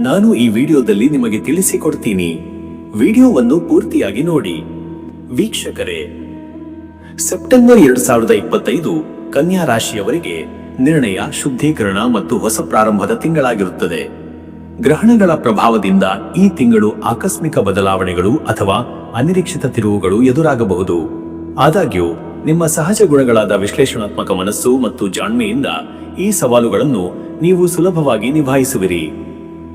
ನಾನು ಈ ವಿಡಿಯೋದಲ್ಲಿ ನಿಮಗೆ ತಿಳಿಸಿಕೊಡ್ತೀನಿ. ವಿಡಿಯೋವನ್ನು ಪೂರ್ತಿಯಾಗಿ ನೋಡಿ. ವೀಕ್ಷಕರೇ, ಸೆಪ್ಟೆಂಬರ್ ಎರಡು ಸಾವಿರದ ಇಪ್ಪತ್ತೈದು ಕನ್ಯಾ ರಾಶಿಯವರಿಗೆ ನಿರ್ಣಯ, ಶುದ್ಧೀಕರಣ ಮತ್ತು ಹೊಸ ಪ್ರಾರಂಭದ ತಿಂಗಳಾಗಿರುತ್ತದೆ. ಗ್ರಹಣಗಳ ಪ್ರಭಾವದಿಂದ ಈ ತಿಂಗಳು ಆಕಸ್ಮಿಕ ಬದಲಾವಣೆಗಳು ಅಥವಾ ಅನಿರೀಕ್ಷಿತ ತಿರುವುಗಳು ಎದುರಾಗಬಹುದು. ಆದಾಗ್ಯೂ, ನಿಮ್ಮ ಸಹಜ ಗುಣಗಳಾದ ವಿಶ್ಲೇಷಣಾತ್ಮಕ ಮನಸ್ಸು ಮತ್ತು ಜಾಣ್ಮೆಯಿಂದ ಈ ಸವಾಲುಗಳನ್ನು ನೀವು ಸುಲಭವಾಗಿ ನಿಭಾಯಿಸುವಿರಿ.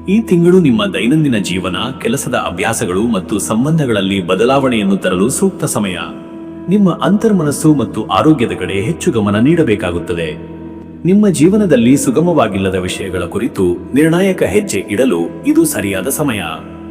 ಈ ತಿಂಗಳು ನಿಮ್ಮ ದೈನಂದಿನ ಜೀವನ, ಕೆಲಸದ ಅಭ್ಯಾಸಗಳು ಮತ್ತು ಸಂಬಂಧಗಳಲ್ಲಿ ಬದಲಾವಣೆಯನ್ನು ತರಲು ಸೂಕ್ತ ಸಮಯ. ನಿಮ್ಮ ಅಂತರ್ಮನಸ್ಸು ಮತ್ತು ಆರೋಗ್ಯದ ಕಡೆ ಹೆಚ್ಚು ಗಮನ ನೀಡಬೇಕಾಗುತ್ತದೆ. ನಿಮ್ಮ ಜೀವನದಲ್ಲಿ ಸುಗಮವಾಗಿಲ್ಲದ ವಿಷಯಗಳ ಕುರಿತು ನಿರ್ಣಾಯಕ ಹೆಜ್ಜೆ ಇಡಲು ಇದು ಸರಿಯಾದ ಸಮಯ.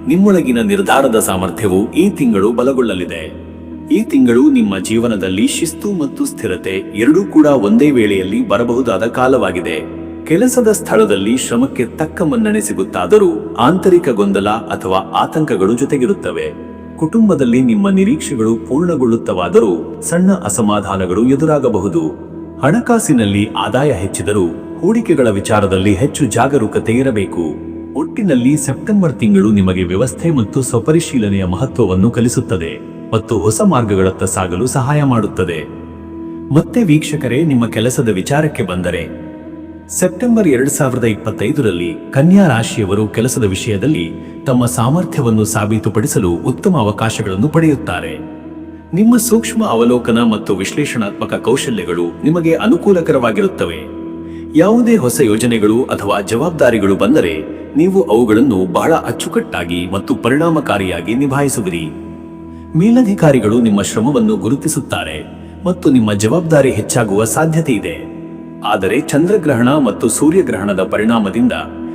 ನಿಮ್ಮೊಳಗಿನ ನಿರ್ಧಾರದ ಸಾಮರ್ಥ್ಯವು ಈ ತಿಂಗಳು ಬಲಗೊಳ್ಳಲಿದೆ. ಈ ತಿಂಗಳು ನಿಮ್ಮ ಜೀವನದಲ್ಲಿ ಶಿಸ್ತು ಮತ್ತು ಸ್ಥಿರತೆ ಎರಡೂ ಕೂಡ ಒಂದೇ ವೇಳೆಯಲ್ಲಿ ಬರಬಹುದಾದ ಕಾಲವಾಗಿದೆ. ಕೆಲಸದ ಸ್ಥಳದಲ್ಲಿ ಶ್ರಮಕ್ಕೆ ತಕ್ಕ ಮನ್ನಣೆ ಸಿಗುತ್ತಾದರೂ ಆಂತರಿಕ ಗೊಂದಲ ಅಥವಾ ಆತಂಕಗಳು ಜೊತೆಗಿರುತ್ತವೆ. ಕುಟುಂಬದಲ್ಲಿ ನಿಮ್ಮ ನಿರೀಕ್ಷೆಗಳು ಪೂರ್ಣಗೊಳ್ಳುತ್ತವಾದರೂ ಸಣ್ಣ ಅಸಮಾಧಾನಗಳು ಎದುರಾಗಬಹುದು. ಹಣಕಾಸಿನಲ್ಲಿ ಆದಾಯ ಹೆಚ್ಚಿದರೂ ಹೂಡಿಕೆಗಳ ವಿಚಾರದಲ್ಲಿ ಹೆಚ್ಚು ಜಾಗರೂಕತೆ ಇರಬೇಕು. ಒಟ್ಟಿನಲ್ಲಿ ಸೆಪ್ಟೆಂಬರ್ ತಿಂಗಳು ನಿಮಗೆ ವ್ಯವಸ್ಥೆ ಮತ್ತು ಸ್ವಪರಿಶೀಲನೆಯ ಮಹತ್ವವನ್ನು ಕಲಿಸುತ್ತದೆ ಮತ್ತು ಹೊಸ ಮಾರ್ಗಗಳತ್ತ ಸಾಗಲು ಸಹಾಯ ಮಾಡುತ್ತದೆ. ಮತ್ತೆ ವೀಕ್ಷಕರೇ, ನಿಮ್ಮ ಕೆಲಸದ ವಿಚಾರಕ್ಕೆ ಬಂದರೆ ಸೆಪ್ಟೆಂಬರ್ ಎರಡು ಸಾವಿರದ ಇಪ್ಪತ್ತೈದರಲ್ಲಿ ಕನ್ಯಾ ರಾಶಿಯವರು ಕೆಲಸದ ವಿಷಯದಲ್ಲಿ ತಮ್ಮ ಸಾಮರ್ಥ್ಯವನ್ನು ಸಾಬೀತುಪಡಿಸಲು ಉತ್ತಮ ಅವಕಾಶಗಳನ್ನು ಪಡೆಯುತ್ತಾರೆ. ನಿಮ್ಮ ಸೂಕ್ಷ್ಮ ಅವಲೋಕನ ಮತ್ತು ವಿಶ್ಲೇಷಣಾತ್ಮಕ ಕೌಶಲ್ಯಗಳು ನಿಮಗೆ ಅನುಕೂಲಕರವಾಗಿರುತ್ತವೆ. ಯಾವುದೇ ಹೊಸ ಯೋಜನೆಗಳು ಅಥವಾ ಜವಾಬ್ದಾರಿಗಳು ಬಂದರೆ ನೀವು ಅವುಗಳನ್ನು ಬಹಳ ಅಚ್ಚುಕಟ್ಟಾಗಿ ಮತ್ತು ಪರಿಣಾಮಕಾರಿಯಾಗಿ ನಿಭಾಯಿಸುವಿರಿ. ಮೇಲಧಿಕಾರಿಗಳು ನಿಮ್ಮ ಶ್ರಮವನ್ನು ಗುರುತಿಸುತ್ತಾರೆ ಮತ್ತು ನಿಮ್ಮ ಜವಾಬ್ದಾರಿ ಹೆಚ್ಚಾಗುವ ಸಾಧ್ಯತೆ ಇದೆ. ಆದರೆ ಚಂದ್ರಗ್ರಹಣ ಮತ್ತು ಸೂರ್ಯಗ್ರಹಣದ ಪರಿಣಾಮದಿಂದ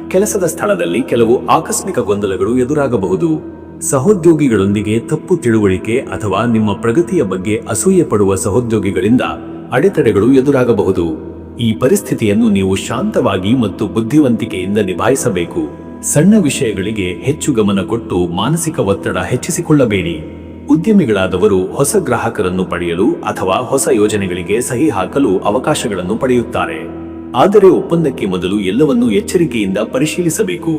ಕೆಲಸದ ಸ್ಥಳದಲ್ಲಿ ಕೆಲವು ಆಕಸ್ಮಿಕ ಗೊಂದಲಗಳು ಎದುರಾಗಬಹುದು. ಸಹೋದ್ಯೋಗಿಗಳೊಂದಿಗೆ ತಪ್ಪು ತಿಳುವಳಿಕೆ ಅಥವಾ ನಿಮ್ಮ ಪ್ರಗತಿಯ ಬಗ್ಗೆ ಅಸೂಯೆ ಪಡುವ ಸಹೋದ್ಯೋಗಿಗಳಿಂದ ಅಡೆತಡೆಗಳು ಎದುರಾಗಬಹುದು. ಈ ಪರಿಸ್ಥಿತಿಯನ್ನು ನೀವು ಶಾಂತವಾಗಿ ಮತ್ತು ಬುದ್ಧಿವಂತಿಕೆಯಿಂದ ನಿಭಾಯಿಸಬೇಕು. ಸಣ್ಣ ವಿಷಯಗಳಿಗೆ ಹೆಚ್ಚು ಗಮನ ಕೊಟ್ಟು ಮಾನಸಿಕ ಒತ್ತಡ ಹೆಚ್ಚಿಸಿಕೊಳ್ಳಬೇಡಿ. ಉದ್ಯಮಿಗಳಾದವರು ಹೊಸ ಗ್ರಾಹಕರನ್ನು ಪಡೆಯಲು ಅಥವಾ ಹೊಸ ಯೋಜನೆಗಳಿಗೆ ಸಹಿ ಹಾಕಲು ಅವಕಾಶಗಳನ್ನು ಪಡೆಯುತ್ತಾರೆ. ಆದರೆ ಒಪ್ಪಂದಕ್ಕೆ ಮೊದಲು ಎಲ್ಲವನ್ನೂ ಎಚ್ಚರಿಕೆಯಿಂದ ಪರಿಶೀಲಿಸಬೇಕು.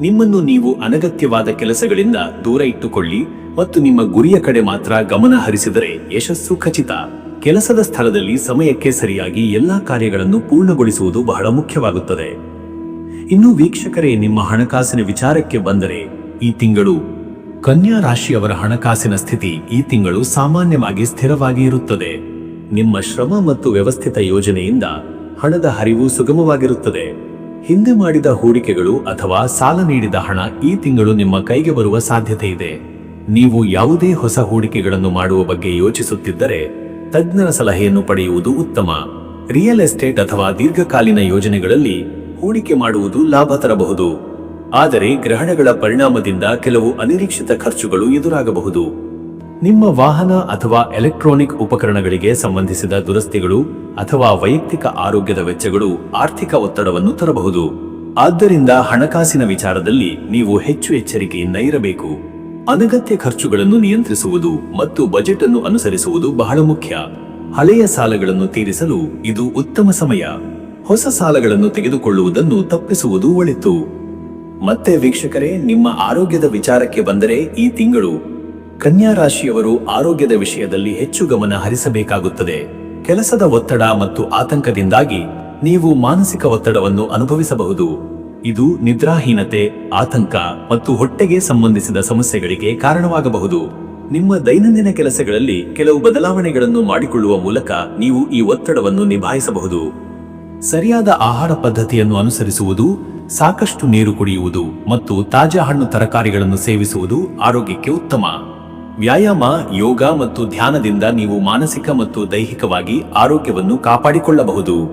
ನಿಮ್ಮನ್ನು ನೀವು ಅನಗತ್ಯವಾದ ಕೆಲಸಗಳಿಂದ ದೂರ ಇಟ್ಟುಕೊಳ್ಳಿ ಮತ್ತು ನಿಮ್ಮ ಗುರಿಯ ಕಡೆ ಮಾತ್ರ ಗಮನ ಹರಿಸಿದರೆ ಯಶಸ್ಸು ಖಚಿತ. ಕೆಲಸದ ಸ್ಥಳದಲ್ಲಿ ಸಮಯಕ್ಕೆ ಸರಿಯಾಗಿ ಎಲ್ಲಾ ಕಾರ್ಯಗಳನ್ನು ಪೂರ್ಣಗೊಳಿಸುವುದು ಬಹಳ ಮುಖ್ಯವಾಗುತ್ತದೆ. ಇನ್ನು ವೀಕ್ಷಕರೇ, ನಿಮ್ಮ ಹಣಕಾಸಿನ ವಿಚಾರಕ್ಕೆ ಬಂದರೆ ಈ ತಿಂಗಳು ಕನ್ಯಾ ರಾಶಿಯವರ ಹಣಕಾಸಿನ ಸ್ಥಿತಿ ಈ ತಿಂಗಳು ಸಾಮಾನ್ಯವಾಗಿ ಸ್ಥಿರವಾಗಿ ಇರುತ್ತದೆ. ನಿಮ್ಮ ಶ್ರಮ ಮತ್ತು ವ್ಯವಸ್ಥಿತ ಯೋಜನೆಯಿಂದ ಹಣದ ಹರಿವು ಸುಗಮವಾಗಿರುತ್ತದೆ. ಹಿಂದೆ ಮಾಡಿದ ಹೂಡಿಕೆಗಳು ಅಥವಾ ಸಾಲ ನೀಡಿದ ಹಣ ಈ ತಿಂಗಳು ನಿಮ್ಮ ಕೈಗೆ ಬರುವ ಸಾಧ್ಯತೆ ಇದೆ. ನೀವು ಯಾವುದೇ ಹೊಸ ಹೂಡಿಕೆಗಳನ್ನು ಮಾಡುವ ಬಗ್ಗೆ ಯೋಚಿಸುತ್ತಿದ್ದರೆ ತಜ್ಞರ ಸಲಹೆಯನ್ನು ಪಡೆಯುವುದು ಉತ್ತಮ. ರಿಯಲ್ ಎಸ್ಟೇಟ್ ಅಥವಾ ದೀರ್ಘಕಾಲೀನ ಯೋಜನೆಗಳಲ್ಲಿ ಹೂಡಿಕೆ ಮಾಡುವುದು ಲಾಭ ತರಬಹುದು. ಆದರೆ ಗ್ರಹಣಗಳ ಪರಿಣಾಮದಿಂದ ಕೆಲವು ಅನಿರೀಕ್ಷಿತ ಖರ್ಚುಗಳು ಎದುರಾಗಬಹುದು. ನಿಮ್ಮ ವಾಹನ ಅಥವಾ ಎಲೆಕ್ಟ್ರಾನಿಕ್ ಉಪಕರಣಗಳಿಗೆ ಸಂಬಂಧಿಸಿದ ದುರಸ್ತಿಗಳು ಅಥವಾ ವೈಯಕ್ತಿಕ ಆರೋಗ್ಯದ ವೆಚ್ಚಗಳು ಆರ್ಥಿಕ ಒತ್ತಡವನ್ನು ತರಬಹುದು. ಆದ್ದರಿಂದ ಹಣಕಾಸಿನ ವಿಚಾರದಲ್ಲಿ ನೀವು ಹೆಚ್ಚು ಎಚ್ಚರಿಕೆಯಿಂದ ಇರಬೇಕು. ಅನಗತ್ಯ ಖರ್ಚುಗಳನ್ನು ನಿಯಂತ್ರಿಸುವುದು ಮತ್ತು ಬಜೆಟ್ ಅನ್ನು ಅನುಸರಿಸುವುದು ಬಹಳ ಮುಖ್ಯ. ಹಳೆಯ ಸಾಲಗಳನ್ನು ತೀರಿಸಲು ಇದು ಉತ್ತಮ ಸಮಯ. ಹೊಸ ಸಾಲಗಳನ್ನು ತೆಗೆದುಕೊಳ್ಳುವುದನ್ನು ತಪ್ಪಿಸುವುದು ಒಳಿತು. ಮತ್ತೆ ವೀಕ್ಷಕರೇ, ನಿಮ್ಮ ಆರೋಗ್ಯದ ವಿಚಾರಕ್ಕೆ ಬಂದರೆ ಈ ತಿಂಗಳು ಕನ್ಯಾ ರಾಶಿಯವರು ಆರೋಗ್ಯದ ವಿಷಯದಲ್ಲಿ ಹೆಚ್ಚು ಗಮನ ಹರಿಸಬೇಕಾಗುತ್ತದೆ. ಕೆಲಸದ ಒತ್ತಡ ಮತ್ತು ಆತಂಕದಿಂದಾಗಿ ನೀವು ಮಾನಸಿಕ ಒತ್ತಡವನ್ನು ಅನುಭವಿಸಬಹುದು. ಇದು ನಿದ್ರಾಹೀನತೆ, ಆತಂಕ ಮತ್ತು ಹೊಟ್ಟೆಗೆ ಸಂಬಂಧಿಸಿದ ಸಮಸ್ಯೆಗಳಿಗೆ ಕಾರಣವಾಗಬಹುದು. ನಿಮ್ಮ ದೈನಂದಿನ ಕೆಲಸಗಳಲ್ಲಿ ಕೆಲವು ಬದಲಾವಣೆಗಳನ್ನು ಮಾಡಿಕೊಳ್ಳುವ ಮೂಲಕ ನೀವು ಈ ಒತ್ತಡವನ್ನು ನಿಭಾಯಿಸಬಹುದು. ಸರಿಯಾದ ಆಹಾರ ಪದ್ಧತಿಯನ್ನು ಅನುಸರಿಸುವುದು ಸಾಕಷ್ಟು ನೀರು ಕುಡಿಯುವುದು ಮತ್ತು ತಾಜಾ ಹಣ್ಣು ತರಕಾರಿಗಳನ್ನು ಸೇವಿಸುವುದು ಆರೋಗ್ಯಕ್ಕೆ ಉತ್ತಮ. ವ್ಯಾಯಾಮ, ಯೋಗ ಮತ್ತು ಧ್ಯಾನದಿಂದ ನೀವು ಮಾನಸಿಕ ಮತ್ತು ದೈಹಿಕವಾಗಿ ಆರೋಗ್ಯವನ್ನು ಕಾಪಾಡಿಕೊಳ್ಳಬಹುದು.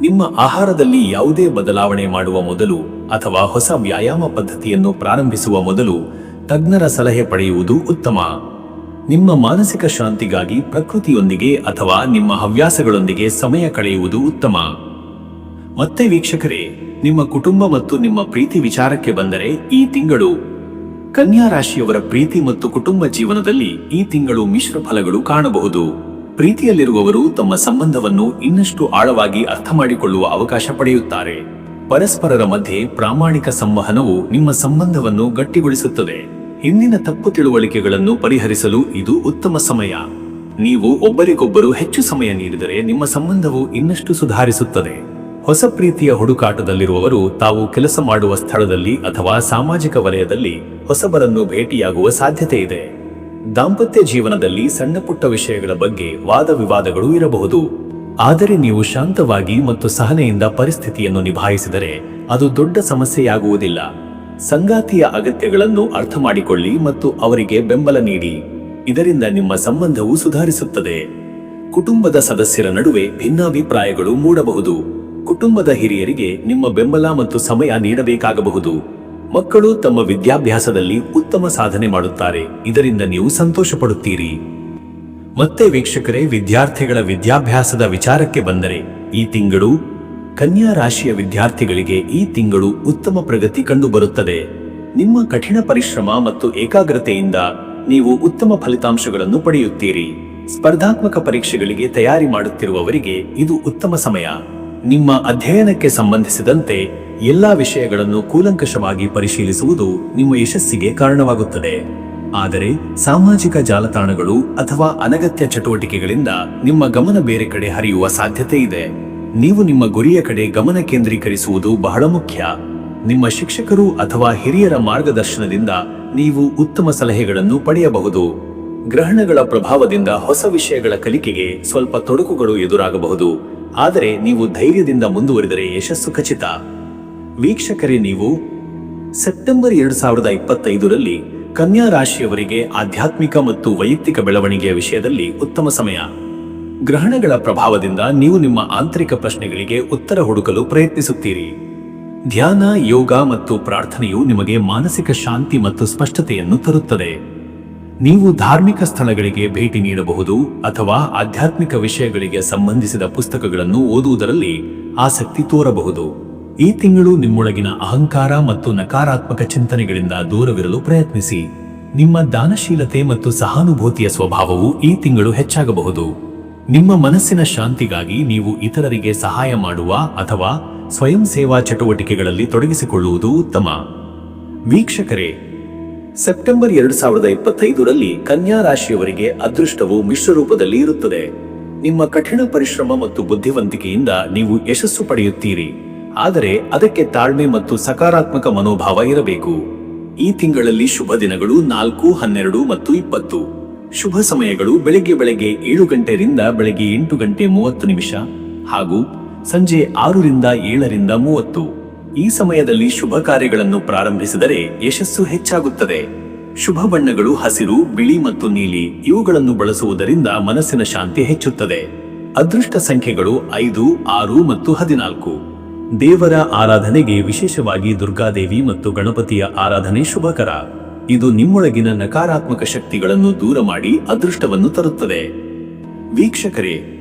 ನಿಮ್ಮ ಆಹಾರದಲ್ಲಿ ಯಾವುದೇ ಬದಲಾವಣೆ ಮಾಡುವ ಮೊದಲು ಅಥವಾ ಹೊಸ ವ್ಯಾಯಾಮ ಪದ್ಧತಿಯನ್ನು ಪ್ರಾರಂಭಿಸುವ ಮೊದಲು ತಜ್ಞರ ಸಲಹೆ ಪಡೆಯುವುದು ಉತ್ತಮ. ನಿಮ್ಮ ಮಾನಸಿಕ ಶಾಂತಿಗಾಗಿ ಪ್ರಕೃತಿಯೊಂದಿಗೆ ಅಥವಾ ನಿಮ್ಮ ಹವ್ಯಾಸಗಳೊಂದಿಗೆ ಸಮಯ ಕಳೆಯುವುದು ಉತ್ತಮ. ಮತ್ತೆ ವೀಕ್ಷಕರೇ ನಿಮ್ಮ ಕುಟುಂಬ ಮತ್ತು ನಿಮ್ಮ ಪ್ರೀತಿ ವಿಚಾರಕ್ಕೆ ಬಂದರೆ ಈ ತಿಂಗಳು ಕನ್ಯಾ ರಾಶಿಯವರ ಪ್ರೀತಿ ಮತ್ತು ಕುಟುಂಬ ಜೀವನದಲ್ಲಿ ಈ ತಿಂಗಳು ಮಿಶ್ರ ಫಲಗಳು ಕಾಣಬಹುದು. ಪ್ರೀತಿಯಲ್ಲಿರುವವರು ತಮ್ಮ ಸಂಬಂಧವನ್ನು ಇನ್ನಷ್ಟು ಆಳವಾಗಿ ಅರ್ಥ ಮಾಡಿಕೊಳ್ಳುವ ಅವಕಾಶ ಪಡೆಯುತ್ತಾರೆ. ಪರಸ್ಪರರ ಮಧ್ಯೆ ಪ್ರಾಮಾಣಿಕ ಸಂವಹನವು ನಿಮ್ಮ ಸಂಬಂಧವನ್ನು ಗಟ್ಟಿಗೊಳಿಸುತ್ತದೆ. ಹಿಂದಿನ ತಪ್ಪು ತಿಳುವಳಿಕೆಗಳನ್ನು ಪರಿಹರಿಸಲು ಇದು ಉತ್ತಮ ಸಮಯ. ನೀವು ಒಬ್ಬರಿಗೊಬ್ಬರು ಹೆಚ್ಚು ಸಮಯ ನೀಡಿದರೆ ನಿಮ್ಮ ಸಂಬಂಧವು ಇನ್ನಷ್ಟು ಸುಧಾರಿಸುತ್ತದೆ. ಹೊಸ ಪ್ರೀತಿಯ ಹುಡುಕಾಟದಲ್ಲಿರುವವರು ತಾವು ಕೆಲಸ ಮಾಡುವ ಸ್ಥಳದಲ್ಲಿ ಅಥವಾ ಸಾಮಾಜಿಕ ವಲಯದಲ್ಲಿ ಹೊಸಬರನ್ನು ಭೇಟಿಯಾಗುವ ಸಾಧ್ಯತೆ ಇದೆ. ದಾಂಪತ್ಯ ಜೀವನದಲ್ಲಿ ಸಣ್ಣ ಪುಟ್ಟ ವಿಷಯಗಳ ಬಗ್ಗೆ ವಾದ ವಿವಾದಗಳು ಇರಬಹುದು. ಆದರೆ ನೀವು ಶಾಂತವಾಗಿ ಮತ್ತು ಸಹನೆಯಿಂದ ಪರಿಸ್ಥಿತಿಯನ್ನು ನಿಭಾಯಿಸಿದರೆ ಅದು ದೊಡ್ಡ ಸಮಸ್ಯೆಯಾಗುವುದಿಲ್ಲ. ಸಂಗಾತಿಯ ಅಗತ್ಯಗಳನ್ನು ಅರ್ಥ ಮಾಡಿಕೊಳ್ಳಿ ಮತ್ತು ಅವರಿಗೆ ಬೆಂಬಲ ನೀಡಿ. ಇದರಿಂದ ನಿಮ್ಮ ಸಂಬಂಧವು ಸುಧಾರಿಸುತ್ತದೆ. ಕುಟುಂಬದ ಸದಸ್ಯರ ನಡುವೆ ಭಿನ್ನಾಭಿಪ್ರಾಯಗಳು ಮೂಡಬಹುದು. ಕುಟುಂಬದ ಹಿರಿಯರಿಗೆ ನಿಮ್ಮ ಬೆಂಬಲ ಮತ್ತು ಸಮಯ ನೀಡಬೇಕಾಗಬಹುದು. ಮಕ್ಕಳು ತಮ್ಮ ವಿದ್ಯಾಭ್ಯಾಸದಲ್ಲಿ ಉತ್ತಮ ಸಾಧನೆ ಮಾಡುತ್ತಾರೆ. ಇದರಿಂದ ನೀವು ಸಂತೋಷ ಪಡುತ್ತೀರಿ ಮತ್ತೆ ವೀಕ್ಷಕರೇ, ವಿದ್ಯಾರ್ಥಿಗಳ ವಿದ್ಯಾಭ್ಯಾಸದ ವಿಚಾರಕ್ಕೆ ಬಂದರೆ, ಈ ತಿಂಗಳು ಕನ್ಯಾ ರಾಶಿಯ ವಿದ್ಯಾರ್ಥಿಗಳಿಗೆ ಈ ತಿಂಗಳು ಉತ್ತಮ ಪ್ರಗತಿ ಕಂಡುಬರುತ್ತದೆ. ನಿಮ್ಮ ಕಠಿಣ ಪರಿಶ್ರಮ ಮತ್ತು ಏಕಾಗ್ರತೆಯಿಂದ ನೀವು ಉತ್ತಮ ಫಲಿತಾಂಶಗಳನ್ನು ಪಡೆಯುತ್ತೀರಿ. ಸ್ಪರ್ಧಾತ್ಮಕ ಪರೀಕ್ಷೆಗಳಿಗೆ ತಯಾರಿ ಮಾಡುತ್ತಿರುವವರಿಗೆ ಇದು ಉತ್ತಮ ಸಮಯ. ನಿಮ್ಮ ಅಧ್ಯಯನಕ್ಕೆ ಸಂಬಂಧಿಸಿದಂತೆ ಎಲ್ಲಾ ವಿಷಯಗಳನ್ನು ಕೂಲಂಕಷವಾಗಿ ಪರಿಶೀಲಿಸುವುದು ನಿಮ್ಮ ಯಶಸ್ಸಿಗೆ ಕಾರಣವಾಗುತ್ತದೆ. ಆದರೆ ಸಾಮಾಜಿಕ ಜಾಲತಾಣಗಳು ಅಥವಾ ಅನಗತ್ಯ ಚಟುವಟಿಕೆಗಳಿಂದ ನಿಮ್ಮ ಗಮನ ಬೇರೆ ಕಡೆ ಹರಿಯುವ ಸಾಧ್ಯತೆ ಇದೆ. ನೀವು ನಿಮ್ಮ ಗುರಿಯ ಕಡೆ ಗಮನ ಕೇಂದ್ರೀಕರಿಸುವುದು ಬಹಳ ಮುಖ್ಯ. ನಿಮ್ಮ ಶಿಕ್ಷಕರು ಅಥವಾ ಹಿರಿಯರ ಮಾರ್ಗದರ್ಶನದಿಂದ ನೀವು ಉತ್ತಮ ಸಲಹೆಗಳನ್ನು ಪಡೆಯಬಹುದು. ಗ್ರಹಣಗಳ ಪ್ರಭಾವದಿಂದ ಹೊಸ ವಿಷಯಗಳ ಕಲಿಕೆಗೆ ಸ್ವಲ್ಪ ತೊಡಕುಗಳು ಎದುರಾಗಬಹುದು. ಆದರೆ ನೀವು ಧೈರ್ಯದಿಂದ ಮುಂದುವರಿದರೆ ಯಶಸ್ಸು ಖಚಿತ. ವೀಕ್ಷಕರೇ, ನೀವು ಸೆಪ್ಟೆಂಬರ್ ಎರಡು ಸಾವಿರದ ಇಪ್ಪತ್ತೈದರಲ್ಲಿ ಕನ್ಯಾ ರಾಶಿಯವರಿಗೆ ಆಧ್ಯಾತ್ಮಿಕ ಮತ್ತು ವೈಯಕ್ತಿಕ ಬೆಳವಣಿಗೆಯ ವಿಷಯದಲ್ಲಿ ಉತ್ತಮ ಸಮಯ. ಗ್ರಹಣಗಳ ಪ್ರಭಾವದಿಂದ ನೀವು ನಿಮ್ಮ ಆಂತರಿಕ ಪ್ರಶ್ನೆಗಳಿಗೆ ಉತ್ತರ ಹುಡುಕಲು ಪ್ರಯತ್ನಿಸುತ್ತೀರಿ. ಧ್ಯಾನ, ಯೋಗ ಮತ್ತು ಪ್ರಾರ್ಥನೆಯು ನಿಮಗೆ ಮಾನಸಿಕ ಶಾಂತಿ ಮತ್ತು ಸ್ಪಷ್ಟತೆಯನ್ನು ತರುತ್ತದೆ. ನೀವು ಧಾರ್ಮಿಕ ಸ್ಥಳಗಳಿಗೆ ಭೇಟಿ ನೀಡಬಹುದು ಅಥವಾ ಆಧ್ಯಾತ್ಮಿಕ ವಿಷಯಗಳಿಗೆ ಸಂಬಂಧಿಸಿದ ಪುಸ್ತಕಗಳನ್ನು ಓದುವುದರಲ್ಲಿ ಆಸಕ್ತಿ ತೋರಬಹುದು. ಈ ತಿಂಗಳು ನಿಮ್ಮೊಳಗಿನ ಅಹಂಕಾರ ಮತ್ತು ನಕಾರಾತ್ಮಕ ಚಿಂತನೆಗಳಿಂದ ದೂರವಿರಲು ಪ್ರಯತ್ನಿಸಿ. ನಿಮ್ಮ ದಾನಶೀಲತೆ ಮತ್ತು ಸಹಾನುಭೂತಿಯ ಸ್ವಭಾವವು ಈ ತಿಂಗಳು ಹೆಚ್ಚಾಗಬಹುದು. ನಿಮ್ಮ ಮನಸ್ಸಿನ ಶಾಂತಿಗಾಗಿ ನೀವು ಇತರರಿಗೆ ಸಹಾಯ ಮಾಡುವ ಅಥವಾ ಸ್ವಯಂ ಸೇವಾ ಚಟುವಟಿಕೆಗಳಲ್ಲಿ ತೊಡಗಿಸಿಕೊಳ್ಳುವುದು ಉತ್ತಮ. ವೀಕ್ಷಕರೇ ಸೆಪ್ಟೆಂಬರ್ ಎರಡು ಸಾವಿರದ ಇಪ್ಪತ್ತೈದರಲ್ಲಿ ಕನ್ಯಾ ರಾಶಿಯವರಿಗೆ ಅದೃಷ್ಟವು ಮಿಶ್ರ ರೂಪದಲ್ಲಿ ಇರುತ್ತದೆ. ನಿಮ್ಮ ಕಠಿಣ ಪರಿಶ್ರಮ ಮತ್ತು ಬುದ್ಧಿವಂತಿಕೆಯಿಂದ ನೀವು ಯಶಸ್ಸು ಪಡೆಯುತ್ತೀರಿ. ಆದರೆ ಅದಕ್ಕೆ ತಾಳ್ಮೆ ಮತ್ತು ಸಕಾರಾತ್ಮಕ ಮನೋಭಾವ ಇರಬೇಕು. ಈ ತಿಂಗಳಲ್ಲಿ ಶುಭ ದಿನಗಳು ನಾಲ್ಕು, ಹನ್ನೆರಡು ಮತ್ತು ಇಪ್ಪತ್ತು. ಶುಭ ಸಮಯಗಳು ಬೆಳಗ್ಗೆ ಬೆಳಗ್ಗೆ ಏಳು ಗಂಟೆಯಿಂದ ಬೆಳಗ್ಗೆ ಎಂಟು ಗಂಟೆ ಮೂವತ್ತು ನಿಮಿಷ ಹಾಗೂ ಸಂಜೆ ಆರರಿಂದ ಏಳರಿಂದ ಮೂವತ್ತು. ಈ ಸಮಯದಲ್ಲಿ ಶುಭ ಕಾರ್ಯಗಳನ್ನು ಪ್ರಾರಂಭಿಸಿದರೆ ಯಶಸ್ಸು ಹೆಚ್ಚಾಗುತ್ತದೆ. ಶುಭ ಬಣ್ಣಗಳು ಹಸಿರು, ಬಿಳಿ ಮತ್ತು ನೀಲಿ ಇವುಗಳನ್ನು ಬಳಸುವುದರಿಂದ ಮನಸ್ಸಿನ ಶಾಂತಿ ಹೆಚ್ಚುತ್ತದೆ. ಅದೃಷ್ಟ ಸಂಖ್ಯೆಗಳು ಐದು, ಆರು ಮತ್ತು ಹದಿನಾಲ್ಕು. ದೇವರ ಆರಾಧನೆಗೆ ವಿಶೇಷವಾಗಿ ದುರ್ಗಾದೇವಿ ಮತ್ತು ಗಣಪತಿಯ ಆರಾಧನೆ ಶುಭಕರ. ಇದು ನಿಮ್ಮೊಳಗಿನ ನಕಾರಾತ್ಮಕ ಶಕ್ತಿಗಳನ್ನು ದೂರ ಮಾಡಿ ಅದೃಷ್ಟವನ್ನು ತರುತ್ತದೆ. ವೀಕ್ಷಕರೇ,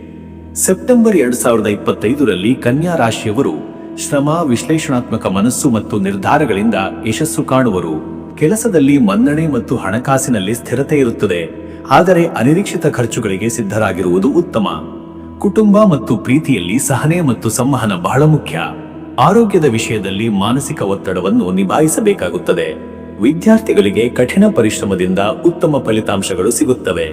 ಸೆಪ್ಟೆಂಬರ್ ಎರಡ್ ಸಾವಿರದ ಇಪ್ಪತ್ತೈದರಲ್ಲಿ ಕನ್ಯಾ ರಾಶಿಯವರು ಶ್ರಮ, ವಿಶ್ಲೇಷಣಾತ್ಮಕ ಮನಸ್ಸು ಮತ್ತು ನಿರ್ಧಾರಗಳಿಂದ ಯಶಸ್ಸು ಕಾಣುವರು. ಕೆಲಸದಲ್ಲಿ ಮನ್ನಣೆ ಮತ್ತು ಹಣಕಾಸಿನಲ್ಲಿ ಸ್ಥಿರತೆ ಇರುತ್ತದೆ. ಆದರೆ ಅನಿರೀಕ್ಷಿತ ಖರ್ಚುಗಳಿಗೆ ಸಿದ್ಧರಾಗಿರುವುದು ಉತ್ತಮ. ಕುಟುಂಬ ಮತ್ತು ಪ್ರೀತಿಯಲ್ಲಿ ಸಹನೆ ಮತ್ತು ಸಂವಹನ ಬಹಳ ಮುಖ್ಯ. ಆರೋಗ್ಯದ ವಿಷಯದಲ್ಲಿ ಮಾನಸಿಕ ಒತ್ತಡವನ್ನು ನಿಭಾಯಿಸಬೇಕಾಗುತ್ತದೆ. ವಿದ್ಯಾರ್ಥಿಗಳಿಗೆ ಕಠಿಣ ಪರಿಶ್ರಮದಿಂದ ಉತ್ತಮ ಫಲಿತಾಂಶಗಳು ಸಿಗುತ್ತವೆ.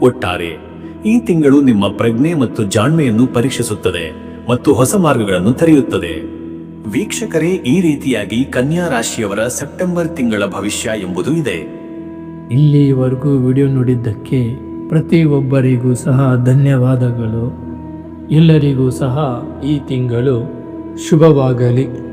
ಒಟ್ಟಾರೆ, ಈ ತಿಂಗಳು ನಿಮ್ಮ ಪ್ರಜ್ಞೆ ಮತ್ತು ಜಾಣ್ಮೆಯನ್ನು ಪರೀಕ್ಷಿಸುತ್ತದೆ. ಮತ್ತು ಹೊಸ ಮಾರ್ಗಗಳನ್ನು ತೆರೆಯುತ್ತದೆ. ವೀಕ್ಷಕರೇ, ಈ ರೀತಿಯಾಗಿ ಕನ್ಯಾ ರಾಶಿಯವರ ಸೆಪ್ಟೆಂಬರ್ ತಿಂಗಳ ಭವಿಷ್ಯ ಎಂಬುದು ಇದೆ. ಇಲ್ಲಿವರೆಗೂ ವಿಡಿಯೋ ನೋಡಿದ್ದಕ್ಕೆ ಪ್ರತಿಯೊಬ್ಬರಿಗೂ ಸಹ ಧನ್ಯವಾದಗಳು. ಎಲ್ಲರಿಗೂ ಸಹ ಈ ತಿಂಗಳು ಶುಭವಾಗಲಿ.